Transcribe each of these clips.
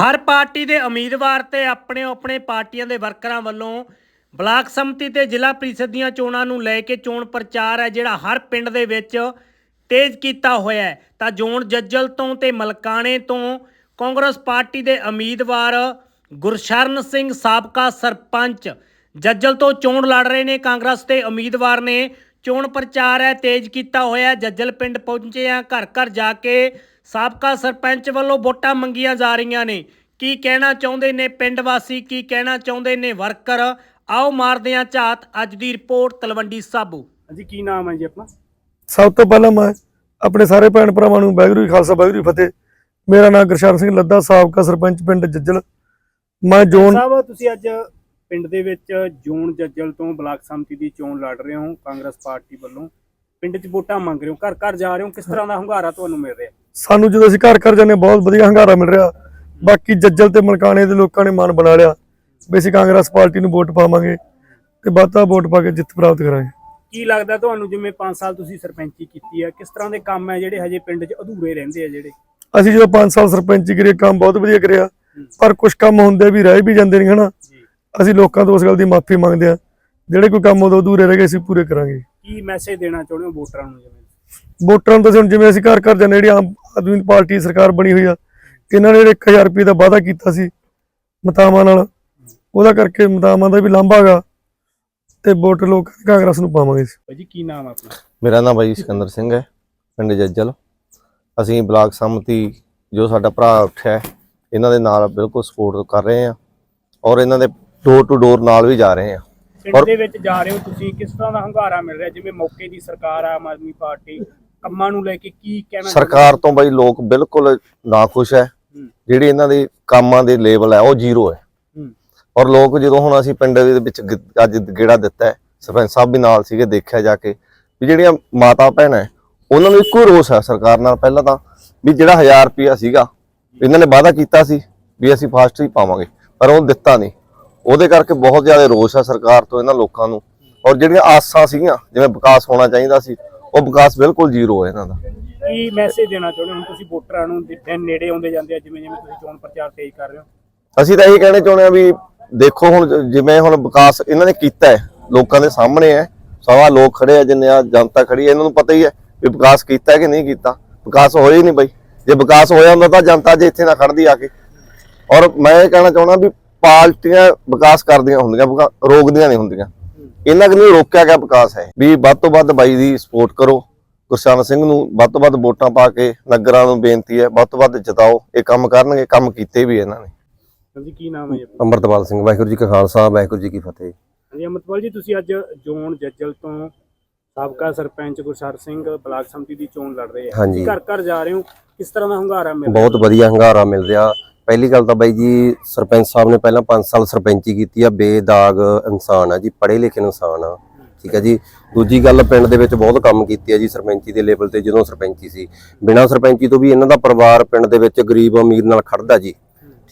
ਹਰ party ਦੇ ਉਮੀਦਵਾਰ ਤੇ ਆਪਣੇ ਆਪਣੇ ਪਾਰਟੀਆਂ ਦੇ ਵਰਕਰਾਂ ਵੱਲੋਂ ਬਲਾਕ ਸੰਮਤੀ ਤੇ ਜ਼ਿਲ੍ਹਾ ਪ੍ਰੀਸ਼ਦ ਦੀਆਂ ਚੋਣਾਂ ਨੂੰ ਲੈ ਕੇ ਚੋਣ ਪ੍ਰਚਾਰ ਹੈ, ਜਿਹੜਾ ਹਰ ਪਿੰਡ ਦੇ ਵਿੱਚ ਤੇਜ਼ ਕੀਤਾ ਹੋਇਆ ਹੈ। ਤਾਂ ਜੋਨ ਜੱਜਲ ਤੋਂ ਤੇ ਮਲਕਾਣੇ ਤੋਂ ਕਾਂਗਰਸ ਪਾਰਟੀ ਦੇ ਉਮੀਦਵਾਰ ਗੁਰਸ਼ਰਨ ਸਿੰਘ ਸਾਬਕਾ ਸਰਪੰਚ ਜੱਜਲ ਤੋਂ ਚੋਣ ਲੜ ਰਹੇ ਨੇ। ਕਾਂਗਰਸ ਦੇ ਉਮੀਦਵਾਰ ਨੇ ਚੋਣ ਪ੍ਰਚਾਰ ਹੈ, ਤੇਜ਼ ਕੀਤਾ ਹੋਇਆ ਜੱਜਲ ਪਿੰਡ ਪਹੁੰਚੇ ਆ, ਘਰ ਘਰ ਜਾ ਕੇ ਸਾਬਕਾ ਸਰਪੰਚ ਵੱਲੋਂ ਵੋਟਾਂ ਮੰਗੀਆਂ ਜਾ ਰਹੀਆਂ ਨੇ। ਕੀ ਕਹਿਣਾ ਚਾਹੁੰਦੇ ਨੇ ਪਿੰਡ ਵਾਸੀ? ਕੀ ਕਹਿਣਾ ਚਾਹੁੰਦੇ ਨੇ ਵਰਕਰ? ਆਓ ਮਾਰਦੇ ਆ ਝਾਤ। ਅੱਜ ਦੀ ਰਿਪੋਰਟ ਤਲਵੰਡੀ ਸਾਬੂ। ਹਾਂਜੀ ਕੀ ਨਾਮ ਹੈ ਜੀ ਆਪਣਾ? ਸਭ ਤੋਂ ਪਹਿਲਾਂ ਮੈਂ ਆਪਣੇ ਸਾਰੇ ਭੈਣ ਭਰਾਵਾਂ ਨੂੰ ਵਾਹਿਗੁਰੂ ਖਾਲਸਾ ਵਾਹਿਗੁਰੂ ਫਤਿਹ। ਮੇਰਾ ਨਾਮ ਗੁਰਸ਼ਰਨ ਸਿੰਘ ਲੱਦਾ ਸਾਬਕਾ ਸਰਪੰਚ ਪਿੰਡ ਜੱਜਲ। ਮੈਂ ਜੋਨ ਸਾਹਿਬ ਤੁਸੀਂ ਅੱਜ ਪਿੰਡ ਦੇ ਵਿੱਚ ਜੋਨ ਜੱਜਲ ਤੋਂ ਬਲਾਕ ਸੰਮਤੀ ਦੀ ਚੋਣ ਲੜ ਰਹੇ ਹੋ ਕਾਂਗਰਸ ਪਾਰਟੀ ਵੱਲੋਂ। ਪਿੰਡ 'ਚ ਵੋਟਾਂ ਮੰਗ ਰਹੇ ਹੋ ਘਰ ਘਰ ਜਾ ਰਹੇ ਹੋ ਕਿਸ ਤਰ੍ਹਾਂ ਦਾ ਹੰਗਾਰਾ ਤੁਹਾਨੂੰ ਮਿਲ ਰਿਹਾ? ਸਾਨੂੰ ਜਦੋਂ ਅਸੀਂ ਘਰ ਘਰ ਜਾਂਦੇ ਬਹੁਤ ਵਧੀਆ ਹੰਗਾਰਾ ਮਿਲ ਰਿਹਾ। ਬਾਕੀ ਜੱਜਲ ਤੇ ਮਲਕਾਣੇ ਦੇ ਲੋਕਾਂ ਨੇ ਮਨ ਬਣਾ ਲਿਆ। ਵੀ ਅਸੀਂ ਕਾਂਗਰਸ ਪਾਰਟੀ ਨੂੰ ਵੋਟ ਪਾਵਾਂਗੇ ਤੇ ਬਾਤਾ ਵੋਟ ਪਾ ਕੇ ਜਿੱਤ ਪ੍ਰਾਪਤ ਕਰਾਂਗੇ। ਕੀ ਲੱਗਦਾ ਤੁਹਾਨੂੰ ਜਿਵੇਂ 5 ਸਾਲ ਤੁਸੀਂ ਸਰਪੰਚੀ ਕੀਤੀ ਹੈ ਕਿਸ ਤਰ੍ਹਾਂ ਦੇ ਕੰਮ ਹੈ ਜਿਹੜੇ ਹਜੇ ਪਿੰਡ 'ਚ ਅਧੂਰੇ ਰਹਿੰਦੇ ਆ ਜਿਹੜੇ? ਅਸੀਂ ਜਦੋਂ 5 ਸਾਲ ਸਰਪੰਚੀ ਕਰੀਏ ਕੰਮ ਬਹੁਤ ਵਧੀਆ ਕਰਿਆ। ਪਰ ਕੁਝ ਕੰਮ ਹੁੰਦੇ ਵੀ ਰਹਿ ਵੀ ਜਾਂਦੇ ਨੇ ਹਨਾ? ਅਸੀਂ ਲੋਕਾਂ ਤੋਂ ਉਸ ਗੱਲ ਦੀ ਮਾਫੀ ਮੰਗਦੇ ਆ ਜਿਹੜੇ ਕੋਈ ਕੰਮ ਉਦੋਂ ਅਧੂਰੇ ਰਹਿ ਗਏ ਅਸੀਂ ਪੂਰੇ ਕਰਾਂਗੇ। ਕੀ ਮੈਸੇਜ ਦੇਣਾ ਚਾਹੁੰਦੇ ਹੋ ਵੋਟਰਾਂ ਨੂੰ ਜਿਵੇਂ? ਵੋਟਰਾਂ ਨੂੰ ਤਾਂ ਹੁਣ ਜਿਵੇਂ ਅਸੀਂ ਘਰ ਘਰ ਜਾਂਦੇ ਜਿਹੜੀ ਆਮ ਆਦਮੀ ਪਾਰਟੀ ਸਰਕਾਰ ਬਣੀ ਹੋਈ ਆ। ਇਹਨਾਂ ਨੇ ਜਿਹੜੇ 1000 ਰੁਪਏ ਦਾ ਵਾਅਦਾ ਕੀਤਾ ਸੀ ਮਤਾਵਾਂ ਨਾਲ ਉਹਦਾ ਕਰਕੇ ਮਤਾਵਾਂ ਦਾ ਵੀ ਲਾਂਭਾ ਹੈਗਾ ਤੇ ਵੋਟ ਲੋਕ ਕਾਂਗਰਸ ਨੂੰ ਪਾਵਾਂਗੇ ਅਸੀਂ। ਭਾਜੀ ਕੀ ਨਾਮ ਹੈ ਆਪਣਾ? ਮੇਰਾ ਨਾਮ ਬਾਈ ਸਿਕੰਦਰ ਸਿੰਘ ਹੈ ਪਿੰਡ ਜੱਜਲ। ਅਸੀਂ ਬਲਾਕ ਸੰਮਤੀ ਜੋ ਸਾਡਾ ਭਰਾ ਉੱਠਿਆ ਇਹਨਾਂ ਦੇ ਨਾਲ ਬਿਲਕੁਲ ਸਪੋਰਟ ਕਰ ਰਹੇ ਹਾਂ ਔਰ ਇਹਨਾਂ ਦੇ ਡੋਰ ਟੂ ਡੋਰ ਨਾਲ ਵੀ ਜਾ ਰਹੇ ਹਾਂ। ਪਿੰਡ ਦੇ ਵਿੱਚ ਜਾ ਰਹੇ ਹੋ ਤੁਸੀਂ ਕਿਸ ਤਰ੍ਹਾਂ ਦਾ ਹੰਗਾਰਾ ਮਿਲ ਰਿਹਾ? ਜਿਵੇਂ ਮੌਕੇ ਦੀ ਸਰਕਾਰ ਆ ਆਮ ਆਦਮੀ ਪਾਰਟੀ ਕੰਮਾਂ ਨੂੰ ਲੈ ਕੇ ਕੀ ਕਹਿਣਾ ਸਰਕਾਰ ਤੋਂ ਬਾਈ ਲੋਕ ਬਿਲਕੁਲ ਨਾਖੁਸ਼ ਹੈ। ਹੂੰ। ਜਿਹੜੀ ਇਹਨਾਂ ਦੇ ਕੰਮਾਂ ਦੇ ਲੈਵਲ ਹੈ ਉਹ ਜ਼ੀਰੋ ਹੈ। ਔਰ ਲੋਕ ਜਦੋਂ ਹੁਣ ਅਸੀਂ ਪਿੰਡ ਦੇ ਵਿੱਚ ਅੱਜ ਗੇੜਾ ਦਿੱਤਾ ਹੈ ਸਰਪੰਚ ਸਾਹਿਬ ਵੀ ਨਾਲ ਸੀਗੇ ਦੇਖਿਆ ਜਾ ਕੇ ਵੀ ਜਿਹੜੀਆਂ ਮਾਤਾ ਭੈਣਾਂ ਉਹਨਾਂ ਨੂੰ ਇੱਕੋ ਰੋਸ ਹੈ ਸਰਕਾਰ ਨਾਲ ਪਹਿਲਾਂ ਤਾਂ ਵੀ ਜਿਹੜਾ 1000 ਰੁਪਿਆ ਸੀਗਾ ਇਹਨਾਂ ਨੇ ਵਾਅਦਾ ਕੀਤਾ ਸੀ ਵੀ ਅਸੀਂ ਫਾਸਟ ਹੀ ਪਾਵਾਂਗੇ ਪਰ ਉਹ ਦਿੱਤਾ ਨਹੀਂ। ਉਹਦੇ ਕਰਕੇ ਬਹੁਤ ਜ਼ਿਆਦਾ ਰੋਸ ਹੈ ਸਰਕਾਰ ਤੋਂ ਇਹਨਾਂ ਲੋਕਾਂ ਨੂੰ। ਔਰ ਜਿਹੜੀਆਂ ਆਸਾਂ ਸੀਗੀਆਂ ਜਿਵੇਂ ਵਿਕਾਸ ਹੋਣਾ ਚਾਹੀਦਾ ਸੀ ਉਹ ਵਿਕਾਸ ਬਿਲਕੁਲ ਜ਼ੀਰੋ ਹੈ ਇਹਨਾਂ ਦਾ। ਕੀ ਮੈਸੇਜ ਦੇਣਾ ਚਾਹੁੰਦੇ ਹੋ? ਹੁਣ ਤੁਸੀਂ ਵੋਟਰਾਂ ਨੂੰ ਦਿਨ ਨੇੜੇ ਆਉਂਦੇ ਜਾਂਦੇ ਆ ਜਿਵੇਂ ਜਿਵੇਂ ਤੁਸੀਂ ਚੋਣ ਪ੍ਰਚਾਰ ਤੇਜ਼ ਕਰ ਰਹੇ ਹੋ। ਅਸੀਂ ਤਾਂ ਇਹ ਕਹਿਣਾ ਚਾਹੁੰਦੇ ਆ ਵੀ ਦੇਖੋ ਹੁਣ ਜਿਵੇਂ ਹੁਣ ਵਿਕਾਸ ਇਹਨਾਂ ਨੇ ਕੀਤਾ ਹੈ ਲੋਕਾਂ ਦੇ ਸਾਹਮਣੇ ਹੈ ਸਵਾ ਲੋਕ ਖੜੇ ਆ ਜਿੰਨੇ ਆ ਜਨਤਾ ਖੜੀ ਹੈ ਇਹਨਾਂ ਨੂੰ ਪਤਾ ਹੀ ਹੈ ਵੀ ਵਿਕਾਸ ਕੀਤਾ ਹੈ ਕਿ ਨਹੀਂ ਕੀਤਾ। ਵਿਕਾਸ ਹੋਇਆ ਹੀ ਨਹੀਂ ਬਈ। ਜੇ ਵਿਕਾਸ ਹੋਇਆ ਹੁੰਦਾ ਤਾਂ ਜਨਤਾ ਜੇ ਇੱਥੇ ਨਾ ਖੜਦੀ ਆ ਕੇ। ਔਰ ਮੈਂ ਇਹ ਕਹਿਣਾ ਚਾਹੁੰਦਾ ਵੀ ਪਾਰਟੀਆਂ ਵਿਕਾਸ ਕਰਦੀਆਂ ਹੁੰਦੀਆਂ ਰੋਕਦੀਆਂ ਨਹੀਂ ਹੁੰਦੀਆਂ। ਇਹਨਾਂ ਕਿ ਨਹੀਂ ਰੋਕਿਆ ਗਿਆ ਵਿਕਾਸ ਹੈ। ਵੀ ਵੱਧ ਤੋਂ ਵੱਧ ਬਾਈ ਦੀ ਸਪੋਰਟ ਕਰੋ। ਗੁਰਸ਼ਰਨ ਸਿੰਘ ਨੂੰ ਵੱਧ ਤੋਂ ਵੱਧ ਵੋਟਾਂ ਪਾ ਕੇ ਨਗਰਾਂ ਨੂੰ ਬੇਨਤੀ ਹੈ ਵੱਧ ਤੋਂ ਵੱਧ ਜਿਤਾਓ। ਇਹ ਕੰਮ ਕਰਨਗੇ ਕੰਮ ਕੀਤੇ ਵੀ ਇਹਨਾਂ ਨੇ। ਹਾਂਜੀ ਕੀ ਨਾਮ ਹੈ ਜੀ ਆਪਣਾ? ਅੰਮ੍ਰਿਤਪਾਲ ਸਿੰਘ ਵਾਹਿਗੁਰੂ ਜੀ ਕਾ ਖਾਲਸਾ ਵਾਹਿਗੁਰੂ ਜੀ ਕੀ ਫਤਿਹ। ਹਾਂਜੀ ਅਮਰਪਾਲ ਜੀ ਤੁਸੀਂ ਅੱਜ ਜੋਨ ਜੱਜਲ ਤੋਂ ਸਾਬਕਾ ਸਰਪੰਚ ਗੁਰਸਰ ਸਿੰਘ ਬਲਾਕ ਸੰਮਤੀ ਦੀ ਚੋਣ ਲੜ ਰਹੇ ਆ। ਹਾਂਜੀ। ਘਰ ਘਰ ਜਾ ਰਹੇ ਹੋ? ਕਿਸ ਤਰ੍ਹਾਂ ਦਾ ਹੰਗਾਰਾ ਮਿਲ ਰਿਹਾ? ਬਹੁਤ ਵਧੀਆ ਹੰਗਾਰਾ ਮਿਲ ਰਿਹਾ। ਪਹਿਲੀ ਗੱਲ ਤਾਂ ਬਾਈ ਜੀ, ਸਰਪੰਚ ਸਾਹਿਬ ਨੇ ਪਹਿਲਾਂ 5 ਸਾਲ ਸਰਪੰਚੀ ਕੀਤੀ ਆ, ਬੇਦਾਗ ਇਨਸਾਨ ਆ ਜੀ, ਪੜ੍ਹੇ ਲਿਖੇ ਇਨਸਾਨ ਆ, ਠੀਕ ਹੈ ਜੀ। ਦੂਜੀ ਗੱਲ, ਪਿੰਡ ਦੇ ਵਿੱਚ ਬਹੁਤ ਕੰਮ ਕੀਤੇ ਆ ਜੀ ਸਰਪੰਚੀ ਦੇ ਲੈਵਲ ਤੇ ਜਦੋਂ ਸਰਪੰਚੀ ਸੀ। ਬਿਨਾਂ ਸਰਪੰਚੀ ਤੋਂ ਵੀ ਇਹਨਾਂ ਦਾ ਪਰਿਵਾਰ ਪਿੰਡ ਦੇ ਵਿੱਚ ਗਰੀਬ ਅਮੀਰ ਨਾਲ ਖੜਦਾ ਜੀ।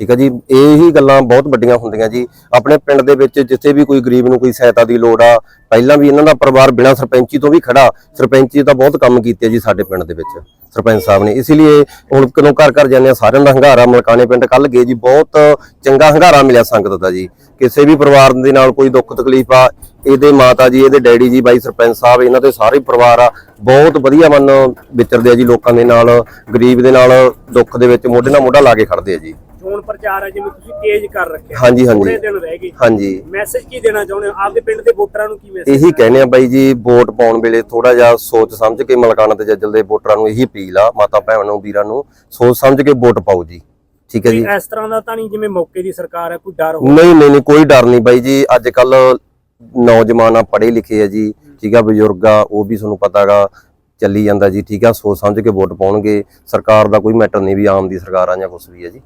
ਠੀਕ ਹੈ ਜੀ? ਇਹ ਹੀ ਗੱਲਾਂ ਬਹੁਤ ਵੱਡੀਆਂ ਹੁੰਦੀਆਂ ਜੀ। ਆਪਣੇ ਪਿੰਡ ਦੇ ਵਿੱਚ ਜਿੱਥੇ ਵੀ ਕੋਈ ਗਰੀਬ ਨੂੰ ਕੋਈ ਸਹਾਇਤਾ ਦੀ ਲੋੜ ਆ, ਪਹਿਲਾਂ ਵੀ ਇਹਨਾਂ ਦਾ ਪਰਿਵਾਰ ਬਿਨਾਂ ਸਰਪੰਚੀ ਤੋਂ ਵੀ ਖੜਾ। ਸਰਪੰਚੀ ਤਾਂ ਬਹੁਤ ਕੰਮ ਕੀਤੇ ਜੀ ਸਾਡੇ ਪਿੰਡ ਦੇ ਵਿੱਚ, ਸਰਪੰਚ ਸਾਹਿਬ ਨੇ। ਇਸ ਲਈ ਹੁਣ ਕਦੋਂ ਘਰ ਘਰ ਜਾਂਦੇ ਆ, ਸਾਰਿਆਂ ਦਾ ਹੰਗਾਰਾ ਮਲਕਾਣੇ ਪਿੰਡ ਕੱਲ ਗਏ ਜੀ, ਬਹੁਤ ਚੰਗਾ ਹੰਗਾਰਾ ਮਿਲਿਆ ਸੰਗਤ ਦਾ ਜੀ। ਕਿਸੇ ਵੀ ਪਰਿਵਾਰ ਦੇ ਨਾਲ ਕੋਈ ਦੁੱਖ ਤਕਲੀਫ ਆ, ਇਹਦੇ ਮਾਤਾ ਜੀ, ਇਹਦੇ ਡੈਡੀ ਜੀ, ਬਾਈ ਸਰਪੰਚ ਸਾਹਿਬ, ਇਹਨਾਂ ਦੇ ਸਾਰੇ ਪਰਿਵਾਰ ਆ, ਬਹੁਤ ਵਧੀਆ ਮਨ ਵਿਚਰਦੇ ਆ ਜੀ ਲੋਕਾਂ ਦੇ ਨਾਲ, ਗਰੀਬ ਦੇ ਨਾਲ ਦੁੱਖ ਦੇ ਵਿੱਚ ਮੋਢੇ ਨਾਲ ਮੋਢਾ ਲਾ ਕੇ ਖੜਦੇ ਆ ਜੀ। ਚੋਣ ਪ੍ਰਚਾਰ ਹੈ ਜਿਵੇਂ ਤੁਸੀਂ ਤੇਜ਼ ਕਰ ਰੱਖਿਆ। ਹਾਂਜੀ, ਹਾਂਜੀ। ਦਿਨ ਰਹਿ ਗਏ। ਹਾਂਜੀ। ਮੈਸੇਜ ਕੀ ਦੇਣਾ ਚਾਹੁੰਦੇ ਹੋ? ਆਪਦੇ ਪਿੰਡ ਦੇ ਵੋਟਰਾਂ ਨੂੰ ਕੀ ਮੈਸੇਜ ਇਹੀ ਕਹਿੰਦੇ ਆ ਬਾਈ ਜੀ ਵੋਟ ਪਾਉਣ ਵੇਲੇ ਥੋੜਾ ਜਿਹਾ ਸੋਚ ਸਮਝ ਕੇ ਮਲਕਾਣਾ ਤੇ ਜੱਜਲ ਦੇ ਵੋਟਰਾਂ ਨੂੰ ਇਹੀ ਅਪੀਲ ਆ ਮਾਤਾ ਭੈਣਾਂ ਨੂੰ ਵੀਰਾਂ ਨੂੰ ਸੋਚ ਸਮਝ ਕੇ ਵੋਟ ਪਾਓ ਜੀ। ਠੀਕ ਹੈ ਜੀ? ਇਸ ਤਰ੍ਹਾਂ ਦਾ ਤਾਂ ਨਹੀਂ ਜਿਵੇਂ ਮੌਕੇ ਦੀ ਸਰਕਾਰ ਹੈ ਕੋਈ ਡਰ ਹੋ ਨਹੀਂ ਨਹੀਂ ਨਹੀਂ ਕੋਈ ਡਰ ਨਹੀਂ ਬਾਈ ਜੀ। ਅੱਜ ਕੱਲ ਨੌਜਵਾਨ ਆ ਪੜ੍ਹੇ ਲਿਖੇ ਆ ਜੀ। ਠੀਕ ਆ ਬਜ਼ੁਰਗ ਆ ਉਹ ਵੀ ਤੁਹਾਨੂੰ ਪਤਾਗਾ ਚੱਲੀ ਜਾਂਦਾ ਜੀ। ਠੀਕ ਆ ਸੋਚ ਸਮਝ ਕੇ ਵੋਟ ਪਾਉਣਗੇ। ਸਰਕਾਰ ਦਾ ਕੋਈ ਮੈਟਰ ਨਹੀਂ ਵੀ ਆਮ ਦੀ ਸਰਕਾਰ ਆ ਜਾਂ ਕੁਛ ਵੀ ਹੈ ਜੀ।